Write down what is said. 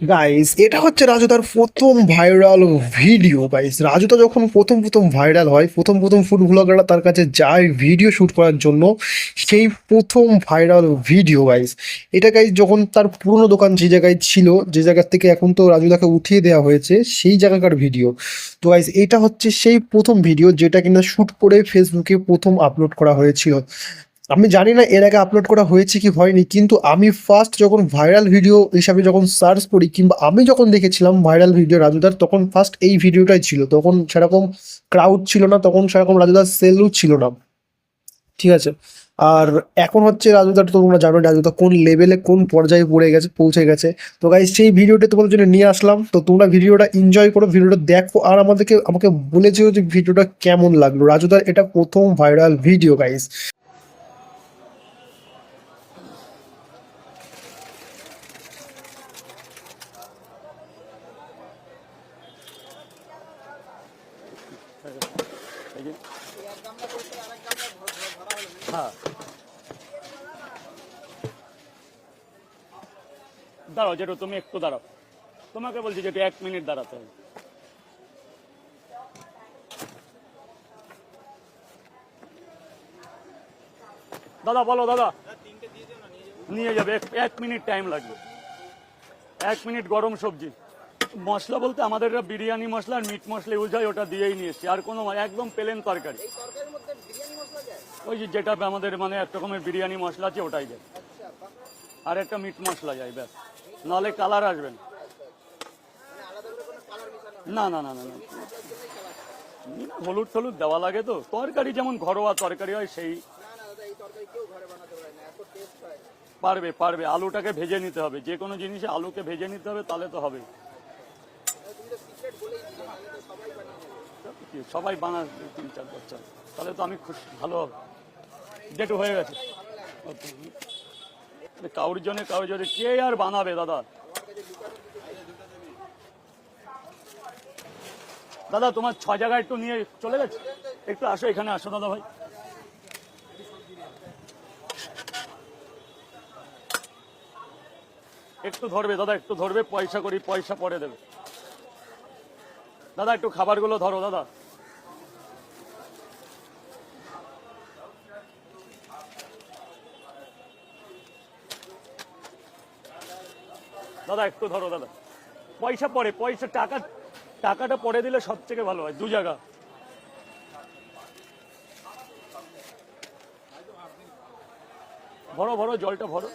Guys এটা হচ্ছে রাজুদার প্রথম ভাইরাল ভিডিও গাইস রাজুদা যখন প্রথম প্রথম ভাইরাল হয়, প্রথম প্রথম ফুড ব্লগাররা তার কাছে যায় ভিডিও শ্যুট করার জন্য, সেই প্রথম ভাইরাল ভিডিও গাইস এটা গাইস যখন তার পুরনো দোকান যে জায়গায় ছিল, যে জায়গা থেকে এখন তো রাজুদাকে উঠিয়ে দেওয়া হয়েছে, সেই জায়গাকার ভিডিও তো গাইস এটা হচ্ছে সেই প্রথম ভিডিও যেটা কিনা শ্যুট করে ফেসবুকে প্রথম আপলোড করা হয়েছিল। আমি জানি না এর আগে আপলোড করা হয়েছে কি হয়নি, কিন্তু আমি ফার্স্ট যখন ভাইরাল ভিডিও হিসাবে যখন সার্চ করি কিংবা আমি যখন দেখেছিলাম ভাইরাল ভিডিও রাজুদার, তখন ফার্স্ট এই ভিডিওটাই ছিল। তখন সেরকম ক্রাউড ছিল না, তখন সেরকম রাজুদার সেলও ছিল না। ঠিক আছে? আর এখন হচ্ছে রাজুদার তো তোমরা জানো রাজুদা কোন লেভেলে কোন পর্যায়ে পড়ে গেছে, পৌঁছে গেছে। তো গাইজ সেই ভিডিওটা তোমাদের জন্য নিয়ে আসলাম। তো তোমরা ভিডিওটা এনজয় করো ভিডিওটা দেখো, আর আমাদেরকে, আমাকে বলেছিও যে ভিডিওটা কেমন লাগল। রাজুদার এটা প্রথম ভাইরাল ভিডিও গাইজ হ্যাঁ। দাঁড়াও যেটা তুমি একটু দাঁড়াও। তোমাকে বলছি যেটা এক মিনিট দাঁড়াতে হবে। দাদা, বলো, দাদা। নিয়ে যাবে, এক- এক মিনিট টাইম লাগবে। এক মিনিট গরম সবজি। মশলা বলতে আমাদের এটা বিরিয়ানি মশলা আর মিট মশলা ইউজ হয় ওটা দিয়েই নিয়ে এসছি আর কোনো একদম প্লেন তরকারি। ওই যে যেটা আমাদের মানে এক রকমের বিরিয়ানি মশলা আছে ওটাই দেয় আর একটা মিট মশলা যায় ব্যাস। নাহলে কালার আসবে না। না না না না না। না, হলুদ টলুদ দেওয়া লাগে তো। তরকারি যেমন ঘরোয়া তরকারি হয় সেই পারবে পারবে। আলুটাকে ভেজে নিতে হবে। যে কোনো জিনিসে আলুকে ভেজে নিতে হবে তাহলে তো হবে। সবাই বানা তিন চার বছর। তাহলে তো আমি খুশি, ভালো হবে। যেটু হয়ে গেছে। কাউর জন্য কাউর জন্য কে আর বানাবে দাদা? দাদা, তোমার ছ জায়গায় একটু নিয়ে চলে গেছে? একটু আসো, এখানে আসো দাদা ভাই। একটু ধরবে দাদা, একটু ধরবে, পয়সা করি, পয়সা পরে দেবে। দাদা, একটু খাবারগুলো ধরো, দাদা। দাদা, একটু ধরো, দাদা। পয়সা পরে, পয়সা, টাকা, টাকাটা পরে দিলে সব থেকে ভালো হয়, দু জায়গা। ভরো ভরো, জলটা ভরো।